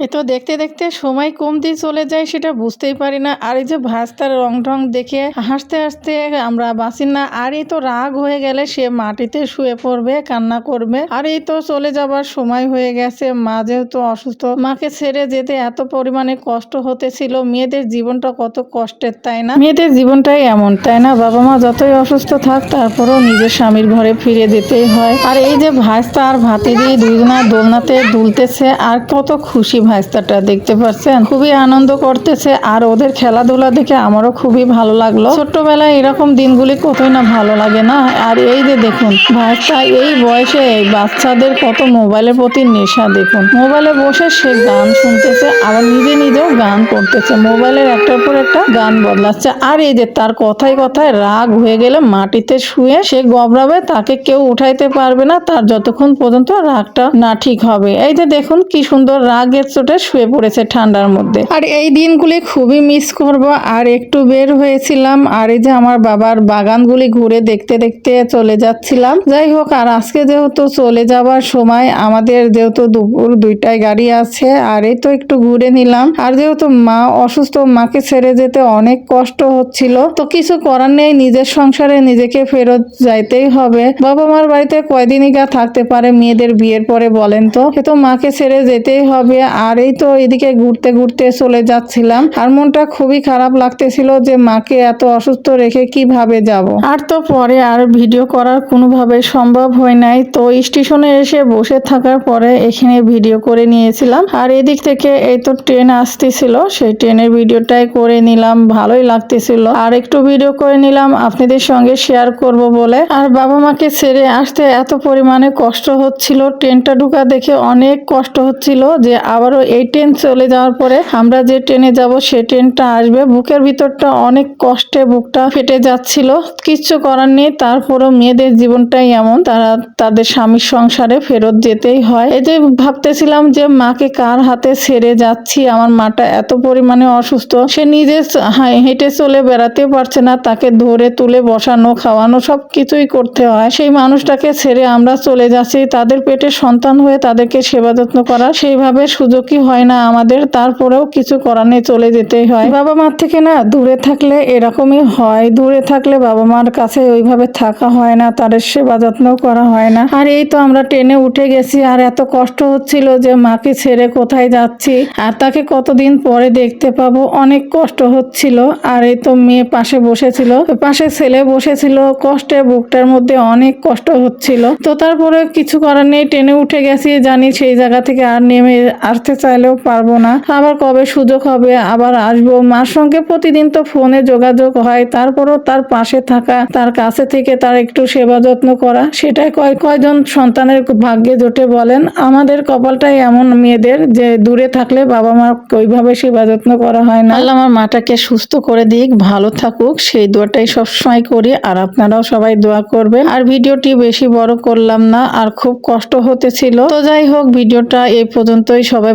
এ তো দেখতে দেখতে সময় কম দিয়ে চলে যায় সেটা বুঝতেই পারি না। আর এই যে ভাস্তার রং ঢং দেখে হাসতে হাসতে আমরা বাঁচি না। আর এই তো রাগ হয়ে গেলে সে মাটিতে শুয়ে পড়বে, কান্না করবে। আর এই তো চলে যাবার সময় হয়ে গেছে। মা যেহেতু অসুস্থ, মাকে ছেড়ে যেতে এত পরিমাণে কষ্ট হতেছিল। মেয়েদের জীবনটা কত কষ্টের, তাই না? মেয়েদের জীবনটাই এমন, তাই না? বাবা মা যতই অসুস্থ থাক, তারপরেও নিজের স্বামীর ঘরে ফিরে যেতেই হয়। আর এই যে ভাস্তা আর ভাতিজি দুইজনা দোলনাতে দুলতেছে, আর কত খুশি ভাস্তাটা দেখতে পাচ্ছেন খুবই আনন্দ করতেছে আর ওদের খেলাধুলা দেখে আমারও খুবই ভালো লাগল। ছোট্টবেলায় এরকম দিনগুলি কতই না ভালো লাগে না? আর এই যে দেখুন, ভাইস্তা, এই বয়সে বাচ্চাদের কত মোবাইলের প্রতি নেশা দেখুন। মোবাইলে বসে সে গান শুনতেছে, আবার নিজে নিজেও গান করতেছে। মোবাইলের একটার পর একটা গান বদলাচ্ছে। আর এই যে তার কথায় কথায় রাগ হয়ে গেলে মাটিতে শুয়ে সে গবরাবে, তাকে কেউ উঠাইতে পারবে না। তার যতক্ষণ পর্যন্ত রাগটা না ঠিক হবে। এই যে দেখুন, কি সুন্দর রাগের চোটে শুয়ে পড়েছে ঠান্ডার মধ্যে। আর এই দিনগুলি খুবই মিস করব। আর একটু বের হয়েছিলাম, আর এই যে আমার বাবার বাগানগুলি ঘুরে দেখতে দেখতে চলে যাচ্ছিলাম। যাই হোক, আর আজকে যেহেতু চলে যাওয়ার সময়, আমাদের যেহেতু দুপুর দুইটায় গাড়ি আছে, আর এই তো একটু ঘুরে নিলাম। আর যেহেতু মা অসুস্থ, মাকে ছেড়ে যেতে অনেক কষ্ট হচ্ছিল, তো কিছু করার নেই, নিজের সংসারে নিজেকে ফেরত যাইতেই হবে। বাবা মার বাড়িতে কয়দিনই গা থাকতে পারে, মেয়েদের বিয়ের পরে বলেন তো। এ তো মাকে ছেড়ে যেতেই হবে আর এই তো এদিকে ঘুরতে ঘুরতে চলে যাচ্ছিলাম। আর মনটা খুবই খারাপ লাগতেছিল যে মাকে এত অসুস্থ রেখে কীভাবে যাব। আর তো পরে আর ভিডিও করার কোনোভাবে সম্ভব হয় নাই। তো স্টেশনে এসে বসে থাকার পরে এখানে ভিডিও করে নিয়েছিলাম। আর এদিক থেকে এই তো ট্রেন আসতেছিল। সেই ট্রেনের ভিডিওটাই করে নিলাম। ভালোই লাগতেছিল। আর একটু ভিডিও করে নিলাম। আপনাদের সঙ্গে শেয়ার করব বলে। আর বাবা মাকে ছেড়ে আসতে এত পরিমাণে কষ্ট হচ্ছিল। ট্রেনটা ঢুকা দেখে অনেক কষ্ট হচ্ছিল যে আবারও এই ট্রেন চলে যাওয়ার পরে আমরা যে ট্রেনে যাব সে ট্রেনটা আসবে। বুকের ভিতরটা অনেক কষ্টে বুকটা ফেটে যাচ্ছিল। কিচ্ছু করার নেই, তারপরও মেয়েদের জীবনটাই এমন। তারা তাদের স্বামীর সংসারে ফেরত যেতেই হয়। এই যে ভাবতেছিলাম যে মাকে কার হাতে ছেড়ে যাচ্ছি? আমার মাটা এত পরিমাণে অসুস্থ। সে নিজে হেঁটে চলে বেড়াতে পারছে না। তাকে ধরে তুলে বসানো, খাওয়ানো সব কিছুই করতে হয়। সেই মানুষটাকে ছেড়ে আমরা চলে যাচ্ছি। তাদের পেটে সন্তান হয়ে তাদেরকে সেবা যত্ন করা সেইভাবে সুযোগই হয় না আমাদের? তারপরেও কিছু করার নেই, চলে যেতেই হয়। বাবা মার থেকে না, দূরে থাকলে এরকমই হয়। দূরে থাকলে বাবা মার কাছে ওইভাবে থাকা হয় না, তাদের সেবা যত্ন করা হয় না। আর এই তো আমরা ট্রেনে উঠে গেছি, আর এত কষ্ট হচ্ছিল যে মাকে ছেড়ে কোথায় যাচ্ছি? আর তাকে কতদিন পরে দেখতে পাবো? অনেক কষ্ট হচ্ছিল। আর এই তো মেয়ে পাশে বসেছিল। পাশে ছেলে বসেছিল কষ্টে বুকটার মধ্যে অনেক কষ্ট হচ্ছিল। তো তারপরে কিছু করার নেই, ট্রেনে উঠে গেছি, জানি সেই জায়গা থেকে আর নেমে আসতে চাইলেও পারব না। আবার কবে সুযোগ হবে? আবার আসব? মার সঙ্গে প্রতিদিন তো ফোনে যোগাযোগ হয় তারপরও তার পাশে থাকা তার কাছে থেকে তার একটু সেবা যত্ন করা সেটাই কয় কয়জন সন্তানের ভাগ্যে জোটে বলেন আমাদের কপালটাই এমন মেয়েদের যে দূরে থাকলে বাবা মার ওইভাবে সেবা যত্ন করা হয় না। আল্লাহ আমার মাটাকে সুস্থ করে দিক ভালো থাকুক সেই দোয়াটাই সবসময় করি আর আপনারাও সবাই দোয়া করবেন। আর ভিডিওটি বেশি বড় করলাম না আর খুব কষ্ট হতেছিল। তো যাই হোক ভিডিওটা এই পর্যন্তই সবাই